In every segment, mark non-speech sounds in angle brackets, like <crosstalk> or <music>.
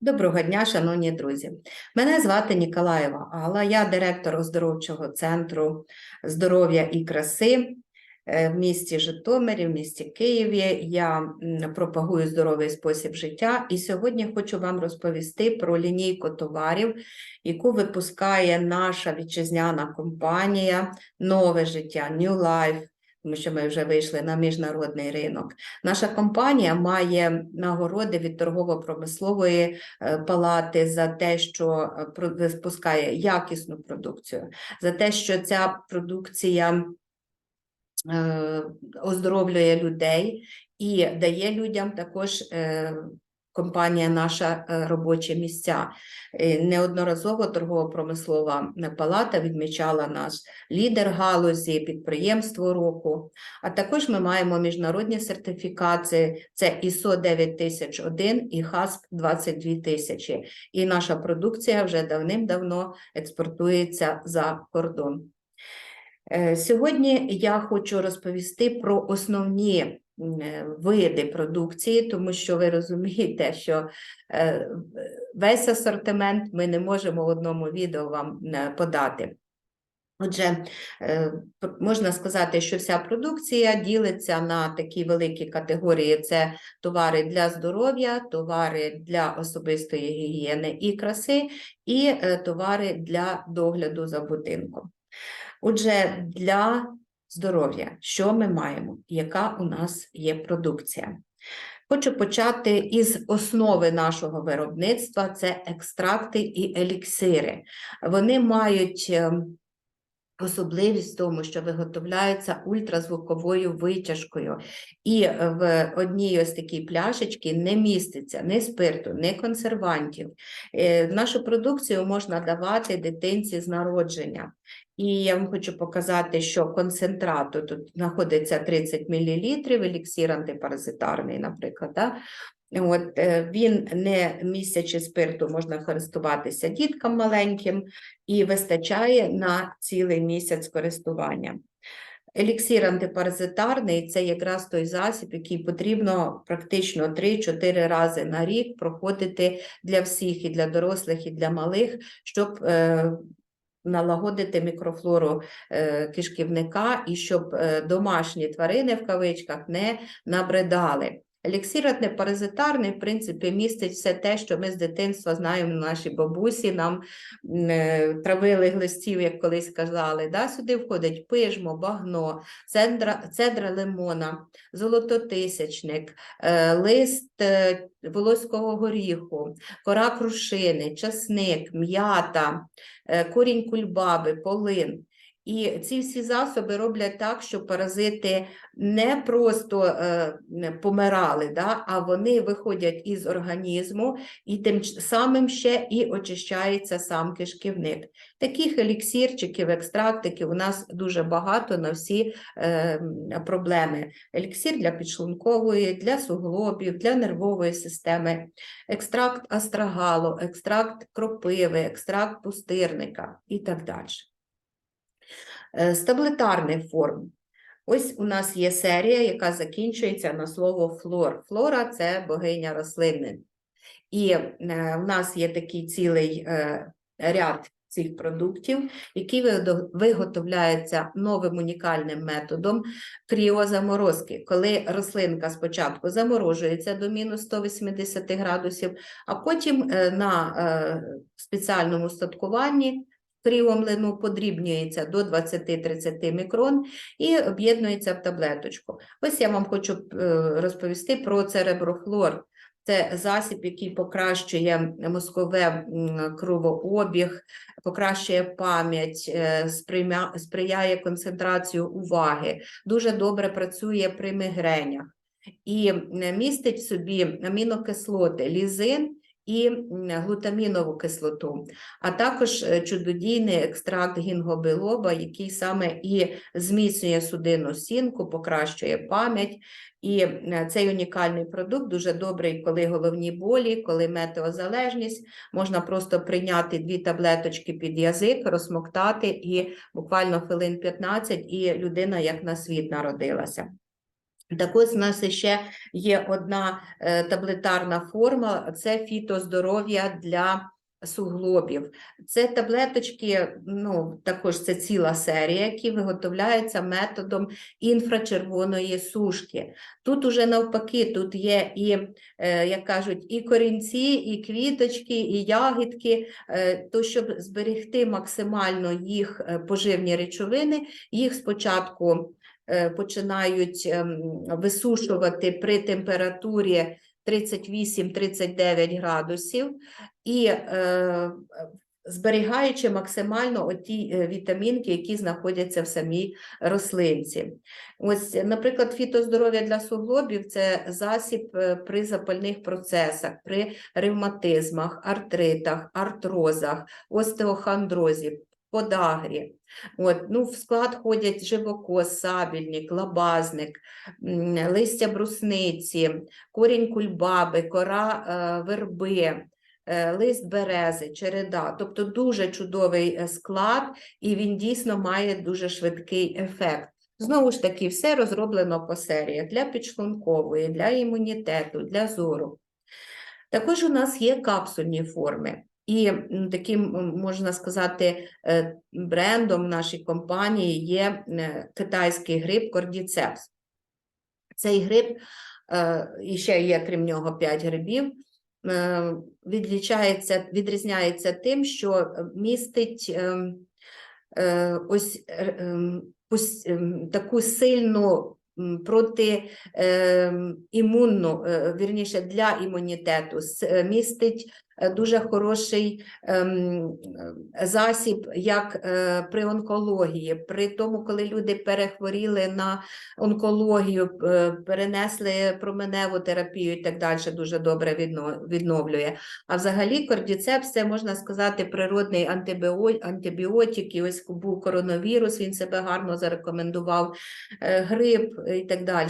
Доброго дня, шановні друзі. Мене звати Ніколаєва Алла, я директор оздоровчого центру здоров'я і краси е, в місті Житомирі, в місті Києві. Я пропагую здоровий спосіб життя і сьогодні хочу вам розповісти про лінійку товарів, яку випускає наша вітчизняна компанія Нове життя New Life. Тому що ми вже вийшли на міжнародний ринок. Наша компанія має нагороди від торгово-промислової е, палати за те, що е, про- випускає якісну продукцію, за те, що ця продукція е, оздоровлює людей і дає людям також. Компанія наша е, робочі місця. Е, Неодноразово торгово-промислова палата відмічала наш лідер галузі, підприємство року. А також ми маємо міжнародні сертифікати: це ISO 9001 і HASP 22000. І наша продукція вже давним-давно експортується за кордон. Е, Сьогодні я хочу розповісти про основні види продукції, тому що ви розумієте, що е, весь асортимент ми не можемо в одному відео вам е, подати. Отже, е, можна сказати, що вся продукція ділиться на такі великі категорії: це товари для здоров'я, товари для особистої гігієни і краси, і е, товари для догляду за будинком. Отже, для здоров'я, що ми маємо? Яка у нас є продукція? Хочу почати із основи нашого виробництва: це екстракти і еліксири. Вони мають ем, Особливість в тому, що виготовляються ультразвуковою витяжкою, і е, в одній ось такій пляшечці не міститься ні спирту, ні консервантів. Е, Нашу продукцію можна давати дитинці з народження. І я вам хочу показати, що концентрату тут знаходиться 30 мл, еліксир антипаразитарний, наприклад. Да? От, е, він не містячи спирту, можна користуватися діткам маленьким і вистачає на цілий місяць користування. Еліксир антипаразитарний це якраз той засіб, який потрібно практично 3-4 рази на рік проходити для всіх, і для дорослих, і для малих, щоб е, налагодити мікрофлору е, кишківника і щоб домашні тварини в кавичках не набридали. Еліксир антипаразитарний, в принципі, містить все те, що ми з дитинства знаємо, наші бабусі нам е, травили глистів, як колись казали. Да? Сюди входить пижмо, багно, цедра, цедра лимона, золототисячник, е, лист е, волоського горіху, кора крушини, часник, м'ята, корінь кульбаби, полин. І ці всі засоби роблять так, щоб паразити не просто е, помирали, да, а вони виходять із організму і тим самим ще і очищається сам кишківник. Таких еліксирчиків, екстрактиків у нас дуже багато на всі е, проблеми. Еліксир для підшлункової, для суглобів, для нервової системи, екстракт астрагалу, екстракт кропиви, екстракт пустирника і так далі. Е, форм. Ось у нас є серія, яка закінчується на слово флор. Флора це богиня рослини. І е, в нас є такий цілий е, ряд цих продуктів, які виготовляються новим унікальним методом кріозаморозки, коли рослинка спочатку заморожується до мінус 180 градусів, а потім е, на е, спеціальному устаткуванні кріомлину подрібнюється до 20-30 мікрон і об'єднується в таблеточку. Ось я вам хочу е, розповісти про цереброфлор. Це засіб, який покращує мозкове кровообіг, покращує пам'ять, е, сприяє концентрацію уваги, дуже добре працює при мігренях і е, містить в собі амінокислоти лізин і глутамінову кислоту, а також е, чудодійний екстракт гінгобілоба, який саме і зміцнює судинну стінку, покращує пам'ять. І е, цей унікальний продукт дуже добрий, коли головні болі, коли метеозалежність. Можна просто прийняти дві таблеточки під язик, розсмоктати і буквально хвилин 15, і людина як на світ народилася. Так ось у нас ще є одна е, таблетарна форма, це фітоздоров'я для суглобів. Це таблеточки, ну, також це ціла серія, які виготовляються методом інфрачервоної сушки. Тут уже навпаки, тут є і, е, як кажуть, і корінці, і квіточки, і ягідки, е, то щоб зберегти максимально їх поживні речовини, їх спочатку починають ем, висушувати при температурі 38-39 градусів і е, зберігаючи максимально оті е, вітамінки, які знаходяться в самій рослинці. Ось, наприклад, фітоздоров'я для суглобів це засіб е, при запальних процесах, при ревматизмах, артритах, артрозах, остеохондрозі, подагрі. От, ну, в склад ходять живокос, сабільник, лабазник, листя брусниці, корінь кульбаби, кора е, верби, е, лист берези, череда. Тобто дуже чудовий е, склад, і він дійсно має дуже швидкий ефект. Знову ж таки, все розроблено по серіях для підшлункової, для імунітету, для зору. Також у нас є капсульні форми. І таким, можна сказати, е, брендом нашої компанії є е, китайський гриб кордіцепс. Цей гриб, е, і ще є крім нього 5 грибів, відлічається, відрізняється тим, що містить ем, ось ем, ем, таку сильну м, проти імунну, е, вірніше для імунітету, містить дуже хороший ем, е, засіб, як е, при онкології, при тому, коли люди перехворіли на онкологію, е, перенесли променеву терапію і так далі, дуже добре відновлює. А взагалі кордіцепс це можна сказати природний антибіотик. І ось був коронавірус, він себе гарно зарекомендував, е, грип і так далі.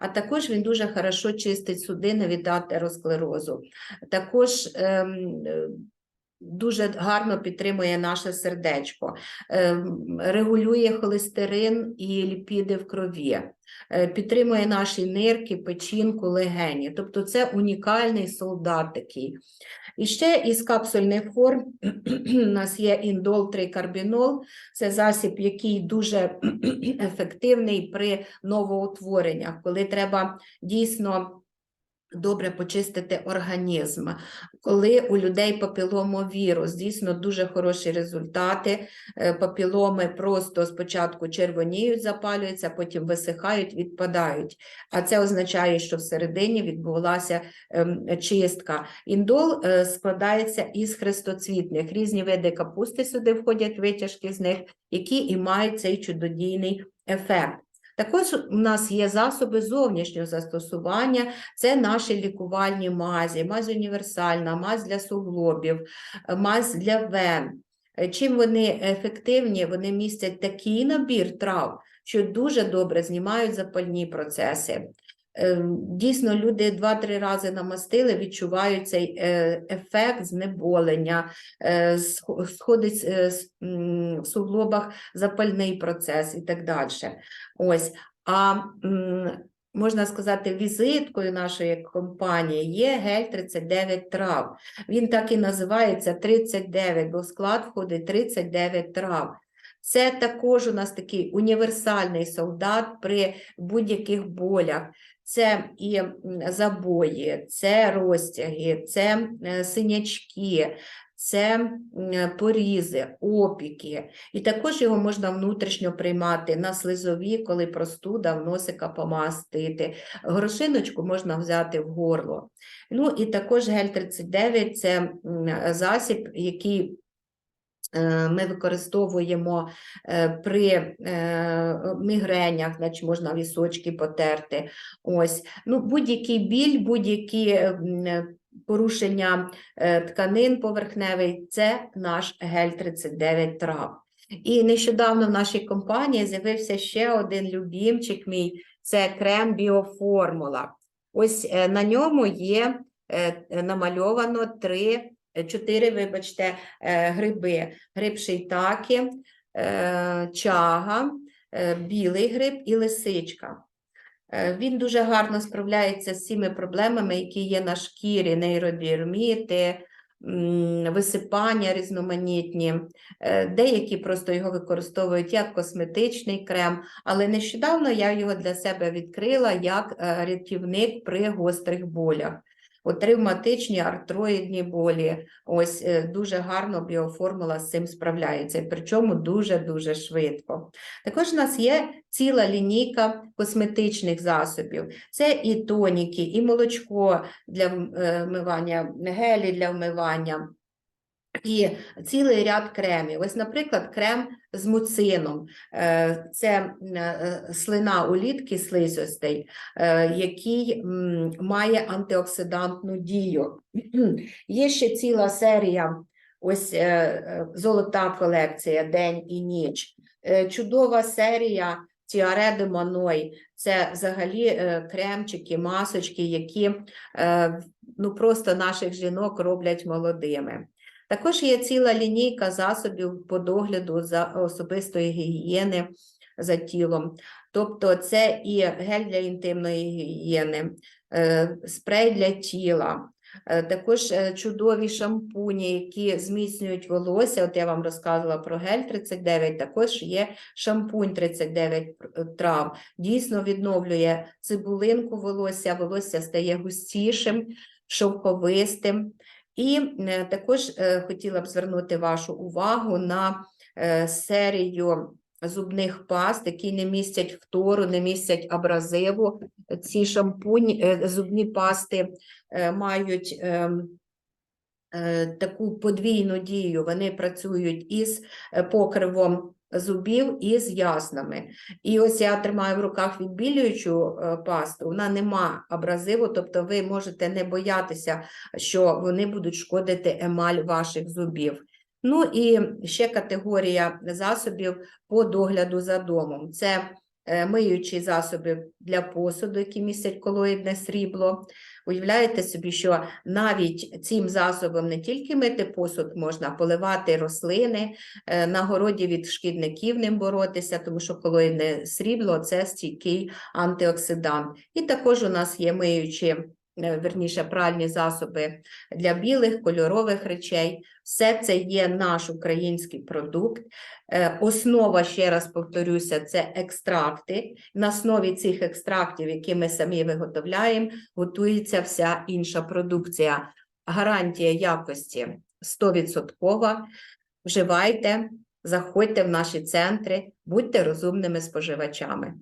А також він дуже хорошо чистить судини від атеросклерозу. Також е, Дуже гарно підтримує наше сердечко, ем, регулює холестерин і ліпіди в крові, е, підтримує наші нирки, печінку, легені. Тобто це унікальний солдат такий. І ще із капсульних форм <clears throat> у нас є індол трикарбінол. Це засіб, який дуже <clears throat> ефективний при новоутвореннях, коли треба дійсно добре почистити організм. Коли у людей папіломовірус, дійсно дуже хороші результати. Е, Папіломи просто спочатку червоніють, запалюються, потім висихають, відпадають. А це означає, що всередині відбулася ем, чистка. Індол е, складається із хрестоцвітних. Різні види капусти сюди входять, витяжки з них, які і мають цей чудодійний ефект. Також у нас є засоби зовнішнього застосування, це наші лікувальні мазі, мазь універсальна, мазь для суглобів, е, мазь для вен. Е, Чим вони ефективні, вони містять такий набір трав, що дуже добре знімають запальні процеси. Е, Дійсно, люди два-три рази намастили, відчувають цей е, ефект знеболення, е, сходить е, в суглобах запальний процес і так далі. Ось. А можна сказати, візиткою нашої компанії є гель 39 трав. Він так і називається 39, бо в склад входить 39 трав. Це також у нас такий універсальний солдат при будь-яких болях. Це і забої, це розтяги, це е, синячки, це порізи, опіки. І також його можна внутрішньо приймати на слизові, коли простуда в носика помастити. Горошиночку можна взяти в горло. Ну і також гель-39 – це засіб, який ми використовуємо е, при е, мігренях, значить можна вісочки потерти. Ось. Ну, будь-який біль, будь-які е, порушення е, тканин поверхневий – це наш гель-39 трав. І нещодавно в нашій компанії з'явився ще один любімчик мій – це крем Біоформула. Ось е, на ньому є е, е, намальовано три, е, чотири, вибачте, е, гриби. Гриб шийтаки, е, чага, е, білий гриб і лисичка. Він дуже гарно справляється з цими проблемами, які є на шкірі, нейробіоміти, м, висипання різноманітні. Деякі просто його використовують як косметичний крем, але нещодавно я його для себе відкрила як рятівник при гострих болях. От ревматичні артроїдні болі, ось е, дуже гарно біоформула з цим справляється, причому дуже-дуже швидко. Також у нас є ціла лінійка косметичних засобів. Це і тоніки, і молочко для е, вмивання, гелі для вмивання. І цілий ряд кремів. Ось, наприклад, крем з муцином. Е, Це е, слина улітки слизостей, е, який має антиоксидантну дію. Є ще ціла серія, ось золота колекція День і ніч. Чудова серія Тіаре де Маной. Це взагалі кремчики, масочки, які ну, просто наших жінок роблять молодими. Також є ціла лінійка засобів по догляду за особистої гігієни за тілом. Тобто це і гель для інтимної гігієни, е, спрей для тіла, е, також е, чудові шампуні, які зміцнюють волосся. От я вам розказувала про гель 39, також є шампунь 39 пр- трав. Дійсно відновлює цибулинку волосся, волосся стає густішим, шовковистим. І е, також е, хотіла б звернути вашу увагу на е, серію зубних паст, які не містять фтору, не містять абразиву. Ці шампунь, зубні пасти мають ем, таку подвійну дію. Вони працюють із покривом зубів і з яснами. І ось я тримаю в руках відбілюючу е, пасту, вона нема абразиву, тобто ви можете не боятися, що вони будуть шкодити емаль ваших зубів. Ну і ще категорія засобів по догляду за домом. Це е, миючі засоби для посуду, які містять колоїдне срібло. Уявляєте собі, що навіть цим засобом не тільки мити посуд можна, поливати рослини, е, на городі від шкідників ним боротися, тому що колоїдне срібло це стійкий антиоксидант. І також у нас є миючі, верніше, пральні засоби для білих, кольорових речей. Все це є наш український продукт. Е, Основа, ще раз повторюся, це екстракти. На основі цих екстрактів, які ми самі виготовляємо, готується вся інша продукція. Гарантія якості 100%. Вживайте, заходьте в наші центри, будьте розумними споживачами.